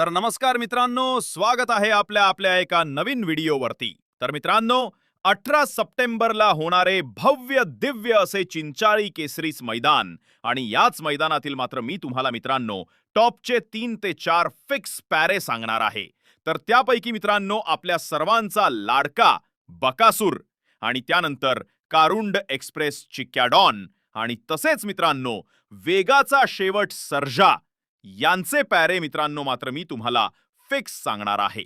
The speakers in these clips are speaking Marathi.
तर नमस्कार मित्रांनो स्वागत आहे आपल्या आपल्या एका नवीन व्हिडिओवरती. तर मित्रांनो अठरा सप्टेंबरला होणारे भव्य दिव्य असे चिंचाळी केसरीस मैदान आणि याच मैदानातील मात्र मी तुम्हाला मित्रांनो टॉपचे तीन ते चार फिक्स पॅरे सांगणार आहे. तर त्यापैकी मित्रांनो आपल्या सर्वांचा लाडका बकासूर आणि त्यानंतर कारुंड एक्सप्रेस चिक्याडॉन आणि तसेच मित्रांनो वेगाचा शेवट सर्जा यांचे पॅरे मित्रांनो मात्र मी तुम्हाला फिक्स सांगणार आहे.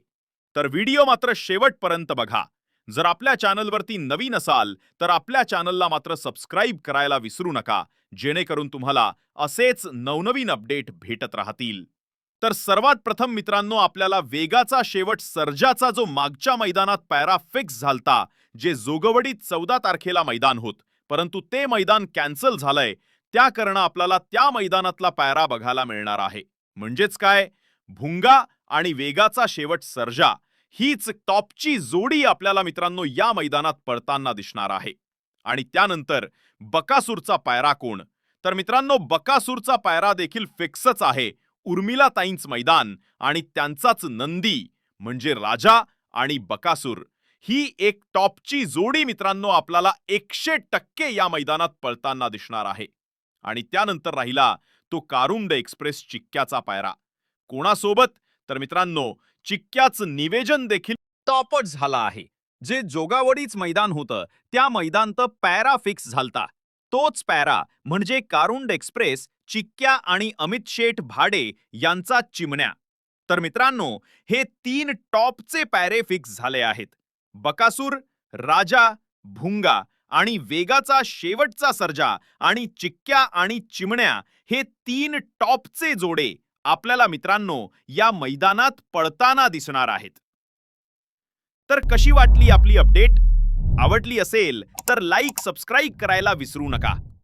तर व्हिडिओ मात्र शेवटपर्यंत बघा. जर आपल्या चॅनलवरती नवीन असाल तर आपल्या चॅनलला मात्र सबस्क्राईब करायला विसरू नका. जेणेकरून तुम्हाला असेच नवनवीन अपडेट भेटत राहतील. तर सर्वात प्रथम मित्रांनो आपल्याला वेगाचा शेवट सर्जाचा जो मागच्या मैदानात पॅरा फिक्स झालता जे जोगवडीत चौदा तारखेला मैदान होत परंतु ते मैदान कॅन्सल झालंय. त्याकरणं आपल्याला त्या मैदानातला पॅरा बघायला मिळणार आहे. म्हणजेच काय? भुंगा आणि वेगाचा शेवट सर्जा हीच टॉपची जोडी आपल्याला मित्रांनो या मैदानात पळताना दिसणार आहे. आणि त्यानंतर बकासूरचा पायरा कोण? तर मित्रांनो बकासूरचा पायरा देखील फिक्सच आहे. उर्मिला ताईंच मैदान आणि त्यांचाच नंदी म्हणजे राजा आणि बकासूर. ही एक टॉपची जोडी मित्रांनो आपल्याला एकशे टक्के या मैदानात पळताना दिसणार आहे. आणि त्यानंतर राहिला तो कारुंड एक्सप्रेस चिक्क्याचा पायरा. कोणासोबत? तर मित्रांनो चिक्क्याचं निवेदन देखील टॉपच झाला आहे. जे जोगावडीच मैदान होतं त्या मैदान तर पॅरा फिक्स झालता. तोच पॅरा म्हणजे कारुंड एक्सप्रेस चिक्क्या आणि अमित शेठ भाडे यांचा चिमण्या. तर मित्रांनो हे तीन टॉपचे पॅरे फिक्स झाले आहेत. बकासूर राजा भुंगा आणि वेगाचा शेवटचा सर्जा आणि चिक्क्या आणि चिमण्या हे तीन टॉपचे जोडे आपल्याला मित्रांनो या मैदानात पळताना दिसणार आहेत. तर कशी वाटली आपली अपडेट? आवडली असेल तर लाईक सबस्क्राईब करायला विसरू नका.